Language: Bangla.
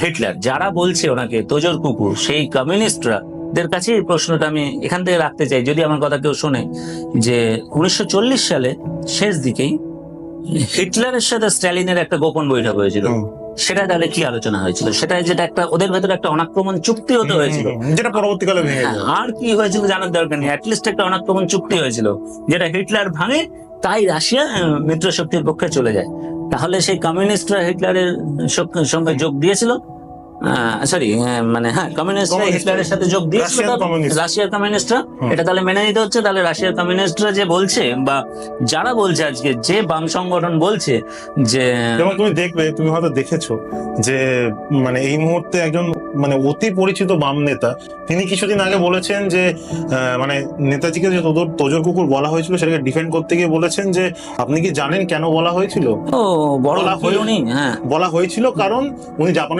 হিটলার যারা বলছে ওনাকে তোজর কুকুর সেই কমিউনিস্টরা দের কাছে এই প্রশ্নটা আমি এখান থেকে রাখতে চাই যদি আমার কথা কেউ শোনে যে উনিশশো সালে শেষ দিকেই হিটলারের সাথে স্ট্যালিনের একটা গোপন বৈঠক হয়েছিল। সেটা তাহলে কি আলোচনা হয়েছিল? সেটা যেটা একটা ওদের ভেতরে একটা অনাক্রমণ চুক্তি হতে হয়েছিল। যেটা পরবর্তীকালে হ্যাঁ, আর কি হয়েছিল জানার দরকার নেই অ্যাটলিস্ট একটা অনাক্রমণ চুক্তি হয়েছিল যেটা হিটলার ভাঙে তাই রাশিয়া মিত্র শক্তির পক্ষে চলে যায়। তাহলে সেই কমিউনিস্টরা হিটলারের সঙ্গে যোগ দিয়েছিল? সরি মানে হ্যাঁ কমিউনিস্টরা হিটলারের সাথে যোগ দিয়েছিল. রাশিয়ার কমিউনিস্টরা এটা তাহলে মেনে নিতে হচ্ছে। তাহলে রাশিয়ার কমিউনিস্টরা যে বলছে বা যারা বলছে আজকে যে বাম সংগঠন বলছে যে যেমন তুমি দেখবে তুমি হয়তো দেখেছ যে মানে এই মুহূর্তে একজন মানে অতি পরিচিত বাম নেতা তিনি কিছুদিন আগে বলেছেন যে আহ, মানে নেতাজিকে যে তোদর তোজর কুকুর বলা হয়েছিল সেটাকে ডিফেন্ড করতে গিয়ে বলেছেন যে আপনি কি জানেন কেন বলা হয়েছিল? ও বড় হয়নি হ্যাঁ। বলা হয়েছিল কারণ উনি জাপানের